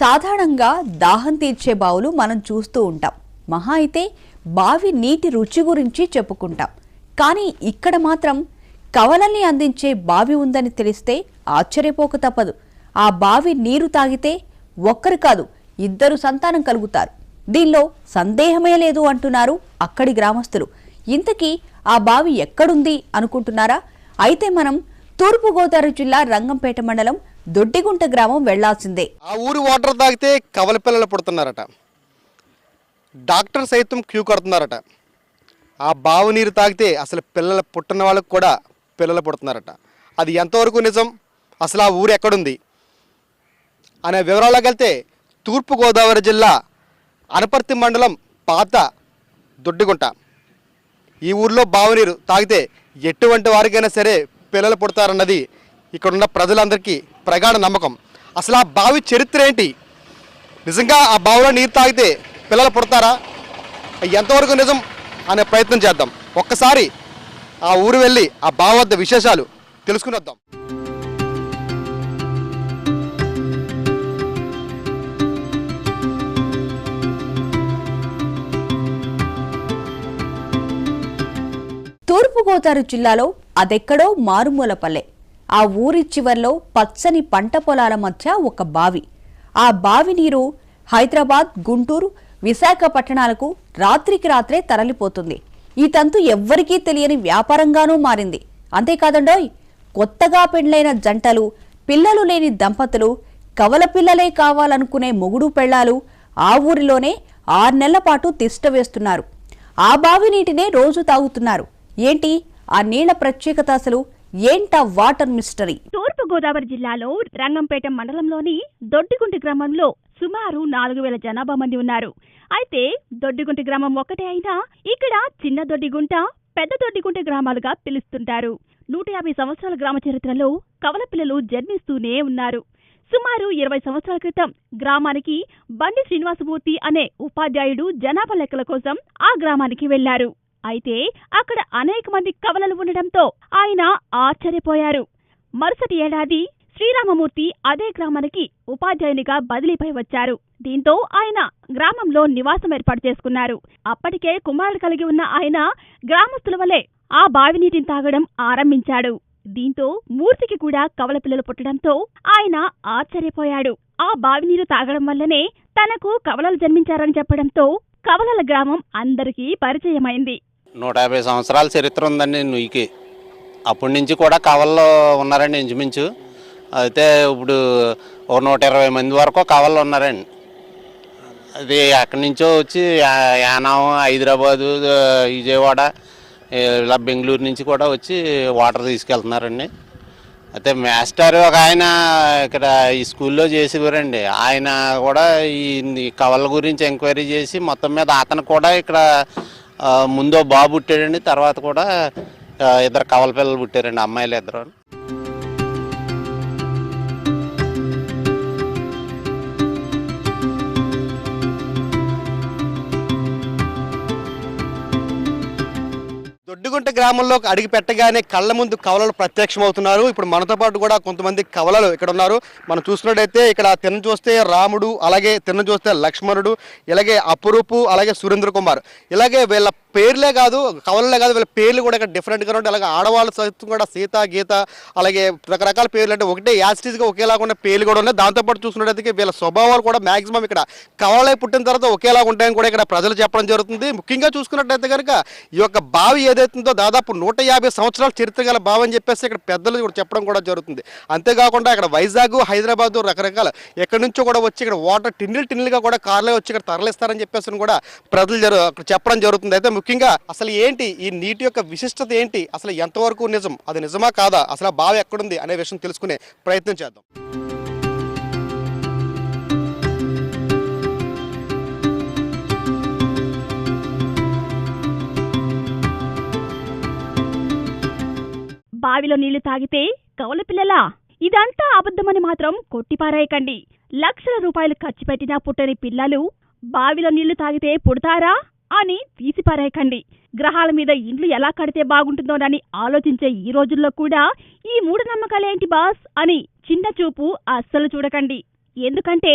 సాధారణంగా దాహం తీర్చే బావులు మనం చూస్తూ ఉంటాం. మహా అయితే బావి నీటి రుచి గురించి చెప్పుకుంటాం. కానీ ఇక్కడ మాత్రం కవలల్ని అందించే బావి ఉందని తెలిస్తే ఆశ్చర్యపోక తప్పదు. ఆ బావి నీరు తాగితే ఒక్కరు కాదు ఇద్దరు సంతానం కలుగుతారు. దీనిలో సందేహమే లేదు అంటున్నారు అక్కడి గ్రామస్తులు. ఇంతకీ ఆ బావి ఎక్కడుంది అనుకుంటున్నారా? అయితే మనం తూర్పుగోదావరి జిల్లా రంగంపేట మండలం దొడ్డిగుంట గ్రామం వెళ్ళాల్సిందే. ఆ ఊరి వాటర్ తాగితే కవల పిల్లలు పుడుతున్నారట. డాక్టర్ సైతం క్యూ కడుతున్నారట. ఆ బావు నీరు తాగితే అసలు పిల్లలు పుట్టిన వాళ్ళకు కూడా పిల్లలు పుడుతున్నారట. అది ఎంతవరకు నిజం? అసలు ఆ ఊరు ఎక్కడుంది? అనే వివరాల్లోకి వెళ్తే తూర్పుగోదావరి జిల్లా అనపర్తి మండలం పాత దొడ్డిగుంట. ఈ ఊర్లో బావునీరు తాగితే ఎటువంటి వారికైనా సరే పిల్లలు పుడతారన్నది ఇక్కడున్న ప్రజలందరికీ ప్రగాఢ నమ్మకం. అసలు ఆ బావి చరిత్ర ఏంటి? నిజంగా ఆ బావిలో నీరు తాగితే పిల్లలు పుడతారా? ఎంతవరకు నిజం అనే ప్రయత్నం చేద్దాం. ఒక్కసారి ఆ ఊరు వెళ్ళి ఆ బావి వద్ద విశేషాలు తెలుసుకుని వద్దాం తూర్పుగోదావరి జిల్లాలో అదెక్కడో మారుమూల పల్లె ఆ ఊరి చివర్లో పచ్చని పంట పొలాల మధ్య ఒక బావి. ఆ బావి నీరు హైదరాబాద్ గుంటూరు విశాఖపట్టణాలకు రాత్రికి రాత్రే తరలిపోతుంది. ఈ తంతు ఎవ్వరికీ తెలియని వ్యాపారంగానూ మారింది. అంతేకాదండోయ్ కొత్తగా పెండ్లైన జంటలు పిల్లలు లేని దంపతులు కవల పిల్లలే కావాలనుకునే మొగుడు పెళ్ళాలు ఆ ఊరిలోనే ఆరు నెలల పాటు తిష్ట వేస్తున్నారు. ఆ బావి నీటినే రోజు తాగుతున్నారు. ఏంటి? ఆ నీళ్ళ ప్రత్యేకత అసలు ఏంటా వాటర్ మిస్టరీ? తూర్పు గోదావరి జిల్లాలో రంగంపేట మండలంలోని దొడ్డిగుంటి గ్రామంలో సుమారు నాలుగు వేల జనాభా మంది ఉన్నారు. అయితే దొడ్డిగుంటి గ్రామం ఒకటే అయినా ఇక్కడ చిన్న దొడ్డిగుంట పెద్ద దొడ్డిగుంట గ్రామాలుగా పిలుస్తుంటారు. నూట యాభై సంవత్సరాల గ్రామ చరిత్రలో కవల పిల్లలు జన్మిస్తూనే ఉన్నారు. సుమారు ఇరవై సంవత్సరాల క్రితం గ్రామానికి బండి శ్రీనివాసమూర్తి అనే ఉపాధ్యాయుడు జనాభా లెక్కల కోసం ఆ గ్రామానికి వెళ్ళారు అయితే అక్కడ అనేక మంది కవలలు ఉండడంతో ఆయన ఆశ్చర్యపోయారు. మరుసటి ఏడాది శ్రీరామమూర్తి అదే గ్రామానికి ఉపాధ్యాయునిగా బదిలీపై వచ్చారు. దీంతో ఆయన గ్రామంలో నివాసం ఏర్పాటు చేసుకున్నారు. అప్పటికే కుమారుడు కలిగి ఉన్న ఆయన గ్రామస్తుల వలె ఆ బావినీటిని తాగడం ఆరంభించాడు. దీంతో మూర్తికి కూడా కవల పిల్లలు పుట్టడంతో ఆయన ఆశ్చర్యపోయాడు. ఆ బావినీరు తాగడం వల్లనే తనకు కవలలు జన్మించారని చెప్పడంతో కవలల గ్రామం అందరికీ పరిచయమైంది. నూట యాభై సంవత్సరాల చరిత్ర ఉందండి నుయ్యికి అప్పటి నుంచి కూడా కవల్లో ఉన్నారండి ఇంచుమించు. అయితే ఇప్పుడు ఓ నూట ఇరవై మంది వరకు కవల్లో ఉన్నారండి. అది అక్కడి నుంచో వచ్చి యానం హైదరాబాదు విజయవాడ ఇలా బెంగళూరు నుంచి కూడా వచ్చి వాటర్ తీసుకెళ్తున్నారండి. అయితే మాస్టర్ ఒక ఆయన ఇక్కడ ఈ స్కూల్లో చేసేవారండి. ఆయన కూడా ఈ కవల గురించి ఎంక్వైరీ చేసి మొత్తం మీద అతను కూడా ఇక్కడ ముందో బాబు పుట్టాడండి తర్వాత కూడా ఇద్దరు కవల పిల్లలు పుట్టారండి అమ్మాయిలు ఇద్దరు. దొడ్డిగుంట గ్రామంలోకి అడిగి పెట్టగానే కళ్ళ ముందు కవలలు ప్రత్యక్షమవుతున్నారు. ఇప్పుడు మనతో పాటు కూడా కొంతమంది కవలలు ఇక్కడ ఉన్నారు మనం చూసినట్టయితే ఇక్కడ తిన్న చూస్తే రాముడు అలాగే తిన్న చూస్తే లక్ష్మణుడు ఇలాగే అపురూపు అలాగే సురేంద్ర కుమార్. ఇలాగే వీళ్ళ పేర్లే కాదు కవలలే కాదు వీళ్ళ పేర్లు కూడా ఇక్కడ డిఫరెంట్గా ఉంటాయి. అలాగే ఆడవాళ్ళ సైతం కూడా సీత గీత అలాగే రకరకాల పేర్లు అంటే ఒకటే యాసిటీస్గా ఒకేలాగా ఉన్న పేర్లు కూడా ఉన్నాయి. దాంతోపాటు చూసినట్టయితే వీళ్ళ స్వభావాలు కూడా మాక్సిమం ఇక్కడ కవలై పుట్టిన తర్వాత ఒకేలాగా ఉంటాయని కూడా ఇక్కడ ప్రజలు చెప్పడం జరుగుతుంది. ముఖ్యంగా చూసుకున్నట్టయితే కనుక ఈ యొక్క బావి ఏదైతుందో దాదాపు నూట యాభై సంవత్సరాల చరిత్ర గల బావి అని చెప్పేసి ఇక్కడ పెద్దలు కూడా చెప్పడం కూడా జరుగుతుంది. అంతేకాకుండా ఇక్కడ వైజాగ్ హైదరాబాద్ రకరకాల ఎక్కడి నుంచో కూడా వచ్చి ఇక్కడ వాటర్ టిన్నిల్ టిన్నిల్గా కూడా కార్లే వచ్చి ఇక్కడ తరలిస్తారని చెప్పేసి కూడా ప్రజలు జరు చెప్పడం జరుగుతుంది. అయితే ముఖ్యంగా అసలు ఏంటి? ఈ నీటి యొక్క విశిష్టత ఏంటి? అసలు ఎంతవరకు నిజం? అది నిజమా కాదా? అసలు బావి ఎక్కడుంది? అనే విషయం తెలుసుకునే ప్రయత్నం చేద్దాం. బావిలో నీళ్ళు తాగితే కవల పిల్లలా? ఇదంతా అబద్ధమని మాత్రం కొట్టిపారాయకండి. లక్షల రూపాయలు ఖర్చు పెట్టినా పుట్టని పిల్లలు బావిలో నీళ్ళు తాగితే పుడతారా? అని తీసిపారేయకండి గ్రహాల మీద ఇండ్లు ఎలా కడితే బాగుంటుందోనని ఆలోచించే ఈ రోజుల్లో కూడా ఈ మూఢనమ్మకాలేంటి బాస్ అని చిన్న చూపు అస్సలు చూడకండి. ఎందుకంటే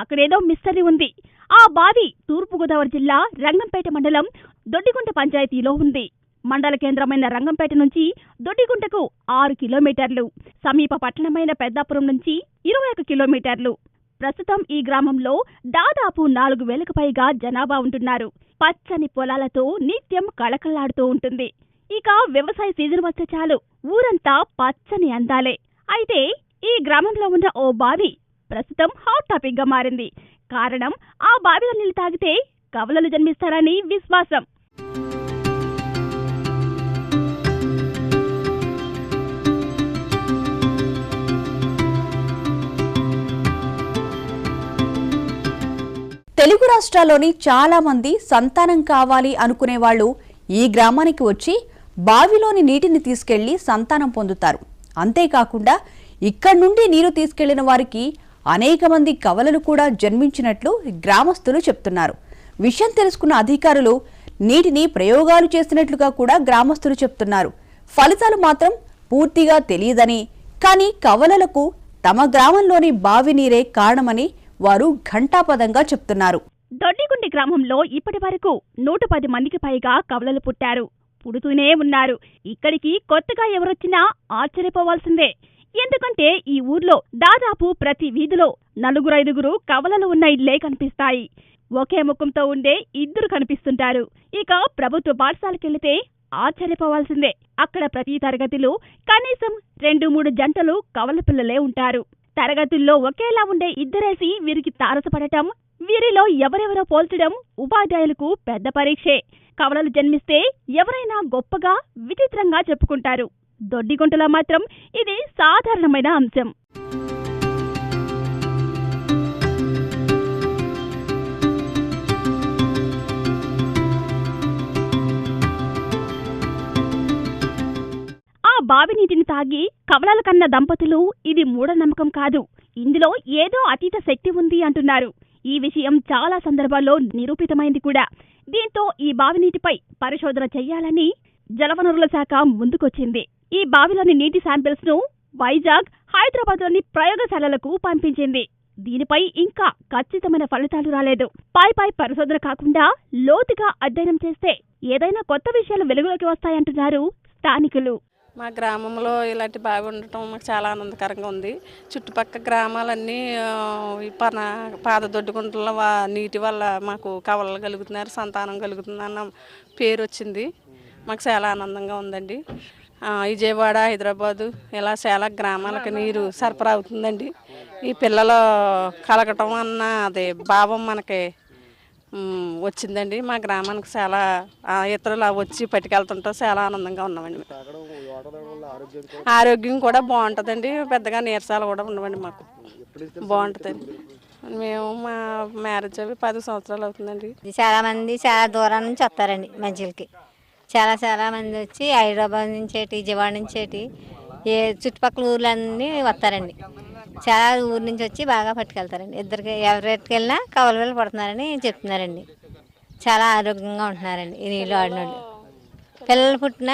అక్కడేదో మిస్టరీ ఉంది. ఆ బావి తూర్పుగోదావరి జిల్లా రంగంపేట మండలం దొడ్డిగుంట పంచాయతీలో ఉంది. మండల కేంద్రమైన రంగంపేట నుంచి దొడ్డిగుంటకు ఆరు కిలోమీటర్లు సమీప పట్టణమైన పెద్దాపురం నుంచి ఇరవై ఒక కిలోమీటర్లు. ప్రస్తుతం ఈ గ్రామంలో దాదాపు నాలుగు వేలకు పైగా జనాభా ఉంటున్నారు. పచ్చని పొలాలతో నిత్యం కళకళలాడుతూ ఉంటుంది. ఇక వ్యవసాయ సీజన్ వస్తే చాలు. ఊరంతా పచ్చని అందాలే. అయితే ఈ గ్రామంలో ఉన్న ఓ బావి ప్రస్తుతం హాట్ టాపిక్గా మారింది. కారణం ఆ బావిలో నీళ్ళు తాగితే కవలలు జన్మిస్తారని విశ్వాసం. తెలుగు రాష్ట్రాల్లోని చాలా మంది సంతానం కావాలి అనుకునే వాళ్ళు ఈ గ్రామానికి వచ్చి బావిలోని నీటిని తీసుకెళ్ళి సంతానం పొందుతారు. అంతేకాకుండా ఇక్కడి నుండి నీరు తీసుకెళ్ళిన వారికి అనేక మంది కవలలు కూడా జన్మించినట్లు గ్రామస్తులు చెప్తున్నారు. విషయం తెలుసుకున్న అధికారులు నీటిని ప్రయోగాలు చేసినట్లుగా కూడా గ్రామస్తులు చెప్తున్నారు. ఫలితాలు మాత్రం పూర్తిగా తెలియదని కానీ కవలలకు తమ గ్రామంలోని బావి నీరే కారణమని వారు ఘంటాపదంగా చెప్తున్నారు. దొడ్డిగుండి గ్రామంలో ఇప్పటి వరకు నూట పది మందికి పైగా కవలలు పుట్టారు. పుడుతూనే ఉన్నారు. ఇక్కడికి కొత్తగా ఎవరొచ్చినా ఆశ్చర్యపోవాల్సిందే. ఎందుకంటే ఈ ఊర్లో దాదాపు ప్రతి వీధిలో నలుగురైదుగురు కవలలు ఉన్న ఇల్లే కనిపిస్తాయి. ఒకే ముఖంతో ఉండే ఇద్దరు కనిపిస్తుంటారు. ఇక ప్రభుత్వ పాఠశాలకెళ్తే ఆశ్చర్యపోవాల్సిందే. అక్కడ ప్రతి తరగతిలో కనీసం రెండు మూడు జంటలు కవల పిల్లలే ఉంటారు. తరగతుల్లో ఒకేలా ఉండే ఇద్దరేసి వీరికి తారసపడటం వీరిలో ఎవరెవరో పోల్చడం ఉపాధ్యాయులకు పెద్ద పరీక్షే. కవలలు జన్మిస్తే ఎవరైనా గొప్పగా విచిత్రంగా చెప్పుకుంటారు. దొడ్డిగుంటలో మాత్రం ఇది సాధారణమైన అంశం. ఆ బావి నీటిని తాగి కవలల కన్న దంపతులు ఇది మూఢనమ్మకం కాదు. ఇందులో ఏదో అతీత శక్తి ఉంది అంటున్నారు. ఈ విషయం చాలా సందర్భాల్లో నిరూపితమైంది కూడా. దీంతో ఈ బావి నీటిపై పరిశోధన చెయ్యాలని జలవనరుల శాఖ ముందుకొచ్చింది. ఈ బావిలోని నీటి శాంపిల్స్ను వైజాగ్ హైదరాబాద్లోని ప్రయోగశాలలకు పంపించింది. దీనిపై ఇంకా ఖచ్చితమైన ఫలితాలు రాలేదు. పై పై పరిశోధన కాకుండా లోతుగా అధ్యయనం చేస్తే ఏదైనా కొత్త విషయాలు వెలుగులోకి వస్తాయంటున్నారు స్థానికులు. మా గ్రామంలో ఇలాంటి బావి ఉండటం మాకు చాలా ఆనందకరంగా ఉంది. చుట్టుపక్క గ్రామాలన్నీ ఈ పన పాద దొడ్డుకుంటల నీటి వల్ల మాకు కవలలు కలుగుతున్నారు సంతానం కలుగుతుంది అన్న పేరు వచ్చింది. మాకు చాలా ఆనందంగా ఉందండి. విజయవాడ హైదరాబాదు ఇలా చాలా గ్రామాలకు నీరు సరఫరా అవుతుందండి. ఈ పిల్లలు కలగటం అన్న అదే భావం మనకి వచ్చిందండి. మా గ్రామానికి చాలా ఇతరులు వచ్చి పట్టుకెళ్తుంటాం చాలా ఆనందంగా ఉన్నామండి. ఆరోగ్యం కూడా బాగుంటుందండి. పెద్దగా నీరసాలు కూడా ఉండవండి మాకు. బాగుంటుందండి. మేము మా మ్యారేజ్ అవి పది సంవత్సరాలు అవుతుందండి. చాలా మంది చాలా దూరం నుంచి వస్తారండి మంచిలకి చాలా చాలా మంది వచ్చి హైదరాబాద్ నుంచి విజయవాడ నుంచి ఏ చుట్టుపక్కల ఊర్లన్నీ వస్తారండి. చాలా ఊరు నుంచి వచ్చి బాగా పట్టుకెళ్తారండి. ఇద్దరికి ఎవరికి వెళ్ళినా కవల వేలు పడుతున్నారని చెప్తున్నారండి. చాలా ఆరోగ్యంగా ఉంటున్నారండి ఈ నీళ్ళు ఆడినోళ్ళు పిల్లలు పుట్టిన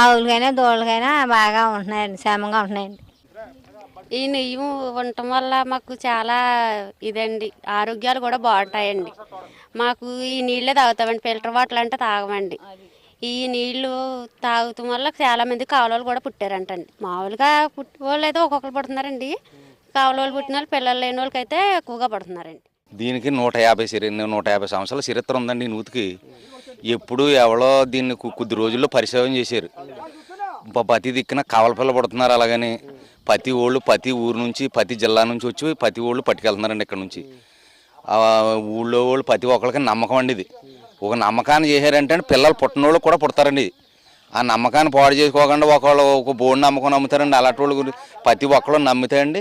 ఆవులకైనా దూడలకైనా బాగా ఉంటున్నాయండి క్షేమంగా ఉంటున్నాయండి. ఈ నెయ్యి ఉండటం వల్ల మాకు చాలా ఇదండి. ఆరోగ్యాలు కూడా బాగుంటాయండి. మాకు ఈ నీళ్ళే తాగుతామండి. ఫిల్టర్ వాటర్ అంటే తాగమండి. ఈ నీళ్ళు తాగటం వల్ల చాలామంది కాలువలు కూడా పుట్టారంటండి. మామూలుగా పుట్టి వాళ్ళు అయితే ఒక్కొక్కరు పడుతున్నారండి. కావలోళ్ళు పుట్టిన వాళ్ళు పిల్లలు లేని వాళ్ళకైతే ఎక్కువగా పడుతున్నారండి. దీనికి నూట యాభై చరి నూట యాభై సంవత్సరాల చరిత్ర ఉందండి నూతికి. ఎప్పుడు ఎవరో దీన్ని కొద్ది రోజుల్లో పరిశోధన చేశారు. ప్రతి దిక్కున కవల పిల్ల పడుతున్నారు అలాగని. ప్రతి ఊళ్ళు ప్రతి ఊరు నుంచి ప్రతి జిల్లా నుంచి వచ్చి ప్రతి ఊళ్ళు పట్టుకెళ్తున్నారండి ఇక్కడ నుంచి. ఊళ్ళో వాళ్ళు ప్రతి ఒక్కరికి నమ్మకం అండి ఇది. ఒక నమ్మకాన్ని చేశారంటే పిల్లలు పుట్టినోళ్ళు కూడా పుడతారండి. ఆ నమ్మకాన్ని పాడు చేసుకోకుండా ఒకళ్ళు ఒక బోర్డు నమ్మకం నమ్ముతారండి. అలాంటి వాళ్ళు ప్రతి ఒక్కళ్ళు నమ్ముతాయండి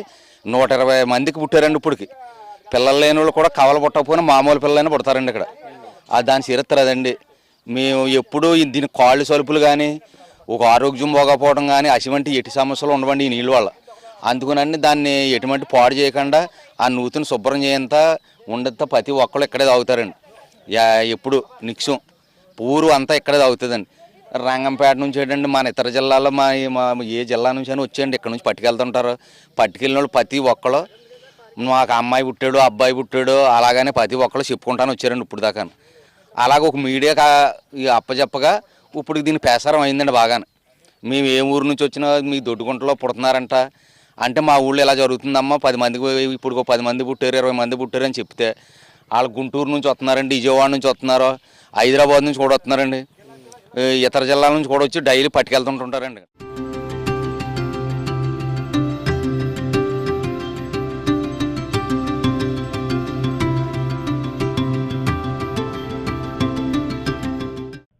నూట ఇరవై మందికి పుట్టారండి ఇప్పటికి. పిల్లలు లేని వాళ్ళు కూడా కవల పుట్టకపోయినా మామూలు పిల్లలైనా పుడతారండి ఇక్కడ. ఆ దాని చరిత్ర మేము ఎప్పుడూ దీని కాళ్ళు సలుపులు కానీ ఒక ఆరోగ్యం పోకపోవడం కానీ అటువంటి ఎటు సమస్యలు ఉండవండి ఈ నీళ్ళ వల్ల. అందుకునండి దాన్ని ఎటువంటి పాడు చేయకుండా ఆ నూతిని శుభ్రం చేయంత ఉండంత ప్రతి ఒక్కళ్ళు ఇక్కడే తాగుతారండి. ఎప్పుడు నిక్షం. పూరు అంతా ఇక్కడే తాగుతుందండి. రంగంపేట నుంచి ఏంటంటే మన ఇతర జిల్లాలో మా మా ఏ జిల్లా నుంచి అని వచ్చేయండి. ఇక్కడ నుంచి పట్టుకెళ్తుంటారు. పట్టుకెళ్ళిన వాళ్ళు ప్రతి ఒక్కరు మాకు అమ్మాయి పుట్టాడు అబ్బాయి పుట్టాడు అలాగనే ప్రతి ఒక్కరు చెప్పుకుంటాను వచ్చారండి ఇప్పుడు దాకా అలాగే ఒక మీడియా కా- అప్పచెప్పగా ఇప్పుడు దీని ప్రసారం అయిందండి బాగానే. మేము ఏ ఊరు నుంచి వచ్చినా మీ దొడ్డుగుంటలో పుడుతున్నారంట. అంటే మా ఊళ్ళో ఇలా జరుగుతుందమ్మా. పది మందికి ఇప్పుడు ఒక పది మంది పుట్టారు ఇరవై మంది పుట్టారు అని చెప్తే వాళ్ళు గుంటూరు నుంచి వస్తున్నారండి విజయవాడ నుంచి వస్తున్నారు హైదరాబాద్ నుంచి కూడా వస్తున్నారండి. ఇతర జిల్లాల నుంచి కూడా వచ్చి డైలీ పట్టుకెళ్తుంటుంటారండి.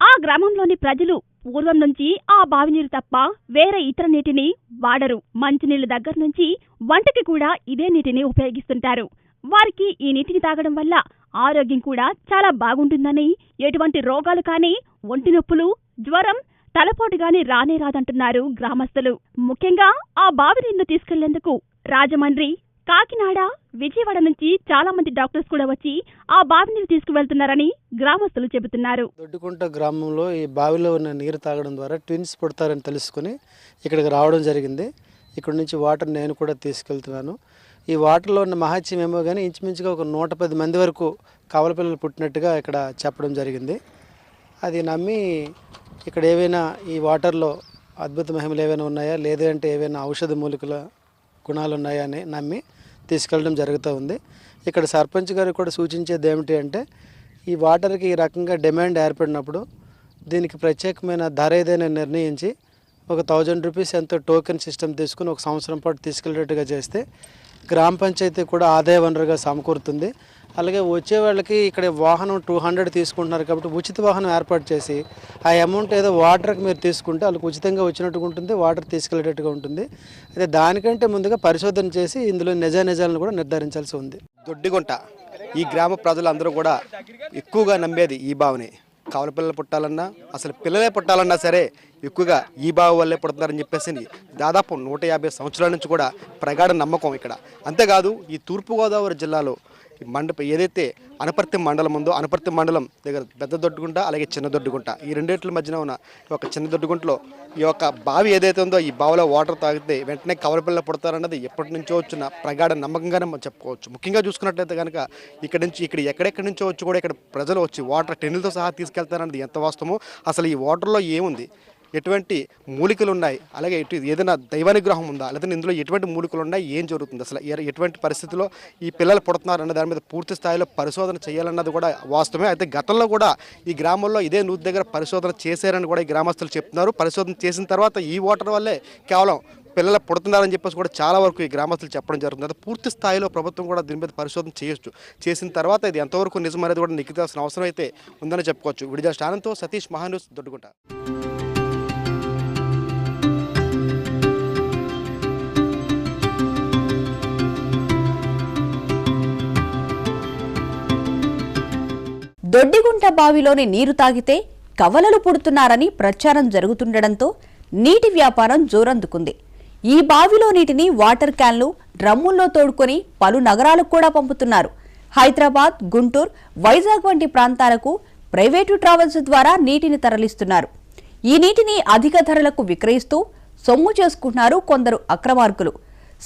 ఆ గ్రామంలోని ప్రజలు పూర్వం నుంచి ఆ బావి నీరు తప్ప వేరే ఇతర నీటిని వాడరు. మంచినీళ్ళ దగ్గర నుంచి వంటకి కూడా ఇదే నీటిని ఉపయోగిస్తుంటారు. వారికి ఈ నీటిని తాగడం వల్ల ఆరోగ్యం కూడా చాలా బాగుంటుందని ఎటువంటి రోగాలు కానీ ఒంటి నొప్పులు జ్వరం తలపోటు గాని రానే రాదంటున్నారు గ్రామస్తులు. ముఖ్యంగా ఆ బావి నీళ్ళు తీసుకెళ్ళేందుకు రాజమండ్రి కాకినాడ విజయవాడ నుంచి చాలా మంది డాక్టర్స్ కూడా వచ్చి ఆ బావి నీరు తీసుకువెళ్తున్నారని గ్రామస్తులు చెబుతున్నారు. దొడ్డుకుంట గ్రామంలో ఈ బావిలో ఉన్న నీరు తాగడం ద్వారా ట్విన్స్ పుడతారని తెలుసుకుని ఇక్కడికి రావడం జరిగింది. ఇక్కడ నుంచి వాటర్ నేను కూడా తీసుకెళ్తున్నాను. ఈ వాటర్లో ఉన్న మహత్యం ఏమో కానీ ఇంచుమించుగా ఒక నూట పది మంది వరకు కవల పిల్లలు పుట్టినట్టుగా ఇక్కడ చెప్పడం జరిగింది. అది నమ్మి ఇక్కడ ఏవైనా ఈ వాటర్లో అద్భుత మహిమలు ఏవైనా ఉన్నాయా? లేదంటే ఏవైనా ఔషధ మూలికల గుణాలు ఉన్నాయా అని నమ్మి తీసుకెళ్ళడం జరుగుతూ ఉంది. ఇక్కడ సర్పంచ్ గారు కూడా సూచించేది ఏమిటి అంటే ఈ వాటర్కి ఈ రకంగా డిమాండ్ ఏర్పడినప్పుడు దీనికి ప్రత్యేకమైన ధర ఏదైనా నిర్ణయించి ఒక థౌజండ్ రూపీస్ ఎంతో టోకెన్ సిస్టమ్ తీసుకుని ఒక సంవత్సరం పాటు తీసుకెళ్ళేట్టుగా చేస్తే గ్రామ పంచాయతీ కూడా ఆదాయ వనరుగా సమకూరుతుంది. అలాగే వచ్చే వాళ్ళకి ఇక్కడ వాహనం టూ హండ్రెడ్ తీసుకుంటున్నారు కాబట్టి ఉచిత వాహనం ఏర్పాటు చేసి ఆ అమౌంట్ ఏదో వాటర్కి మీరు తీసుకుంటే వాళ్ళకి ఉచితంగా వచ్చినట్టుగా ఉంటుంది వాటర్ తీసుకెళ్ళేటట్టుగా ఉంటుంది. అయితే దానికంటే ముందుగా పరిశోధన చేసి ఇందులో నిజ నిజాలను కూడా నిర్ధారించాల్సి ఉంది. దొడ్డిగుంట. ఈ గ్రామ ప్రజలందరూ కూడా ఎక్కువగా నమ్మేది ఈ భావనే. కావల పిల్లలు పుట్టాలన్నా అసలు పిల్లలే పుట్టాలన్నా సరే ఎక్కువగా ఈ బావి వల్లే పడుతున్నారని చెప్పేసి దాదాపు నూట యాభై సంవత్సరాల నుంచి కూడా ప్రగాఢ నమ్మకం ఇక్కడ. అంతేకాదు ఈ తూర్పుగోదావరి జిల్లాలో ఈ మండప ఏదైతే అనపర్తి మండలం ఉందో అనపర్తి మండలం దగ్గర పెద్ద దొడ్డుగుంట అలాగే చిన్న దొడ్డుగుంట ఈ రెండింటి మధ్యన ఉన్న ఈ చిన్న దొడ్డుగుంటలో ఈ యొక్క బావి ఏదైతే ఉందో ఈ బావిలో వాటర్ తాగితే వెంటనే కవల పిల్ల పుడతారన్నది ఎప్పటి నుంచో వచ్చిన ప్రగాఢ నమ్మకంగానే మనం చెప్పుకోవచ్చు. ముఖ్యంగా చూసుకున్నట్లయితే కనుక ఇక్కడ నుంచి ఇక్కడ ఎక్కడెక్కడి నుంచో వచ్చి కూడా ఇక్కడ ప్రజలు వచ్చి వాటర్ టెన్నులతో సహా తీసుకెళ్తారన్నది ఎంత వాస్తవమో అసలు ఈ వాటర్లో ఏముంది? ఎటువంటి మూలికలు ఉన్నాయి అలాగే ఎటు ఏదైనా దైవానుగ్రహం ఉందా? లేదంటే ఇందులో ఎటువంటి మూలికలు ఉన్నాయి ఏం జరుగుతుంది? అసలు ఎటువంటి పరిస్థితిలో ఈ పిల్లలు పుడుతున్నారు అన్న దాని మీద పూర్తి స్థాయిలో పరిశోధన చేయాలన్నది కూడా వాస్తవమే. అయితే గతంలో కూడా ఈ గ్రామంలో ఇదే నూతి దగ్గర పరిశోధన చేశారని కూడా ఈ గ్రామస్తులు చెప్తున్నారు. పరిశోధన చేసిన తర్వాత ఈ వాటర్ వల్లే కేవలం పిల్లలు పుడుతున్నారని చెప్పేసి కూడా చాలా వరకు ఈ గ్రామస్తులు చెప్పడం జరుగుతుంది. అయితే పూర్తి స్థాయిలో ప్రభుత్వం కూడా దీని మీద పరిశోధన చేయొచ్చు. చేసిన తర్వాత ఇది ఎంతవరకు నిజం అనేది కూడా నిగ్గుదాల్సిన అవసరం అయితే ఉందని చెప్పుకోవచ్చు. విడిజా స్థానంతో సతీష్ మహాన్యూస్ దొడ్డుకుంటారు దొడ్డిగుంట బావిలోని నీరు తాగితే కవలలు పుడుతున్నారని ప్రచారం జరుగుతుండటంతో నీటి వ్యాపారం జోరందుకుంది. ఈ బావిలో నీటిని వాటర్ క్యాన్లు డ్రమ్ముల్లో తోడుకొని పలు నగరాలకు కూడా పంపుతున్నారు. హైదరాబాద్ గుంటూరు వైజాగ్ వంటి ప్రాంతాలకు ప్రైవేటు ట్రావెల్స్ ద్వారా నీటిని తరలిస్తున్నారు. ఈ నీటిని అధిక ధరలకు విక్రయిస్తూ సొమ్ము చేసుకుంటున్నారు కొందరు అక్రమార్కులు.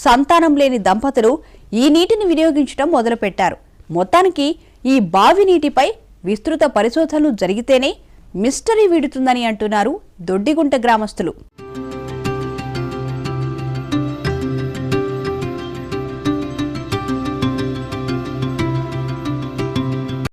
సంతానం లేని దంపతులు ఈ నీటిని వినియోగించడం మొదలుపెట్టారు. మొత్తానికి ఈ బావి నీటిపై విస్తృత పరిశోధనలు జరిగితేనే మిస్టరీ వీడుతుందని అంటున్నారు దొడ్డిగుంట గ్రామస్తులు.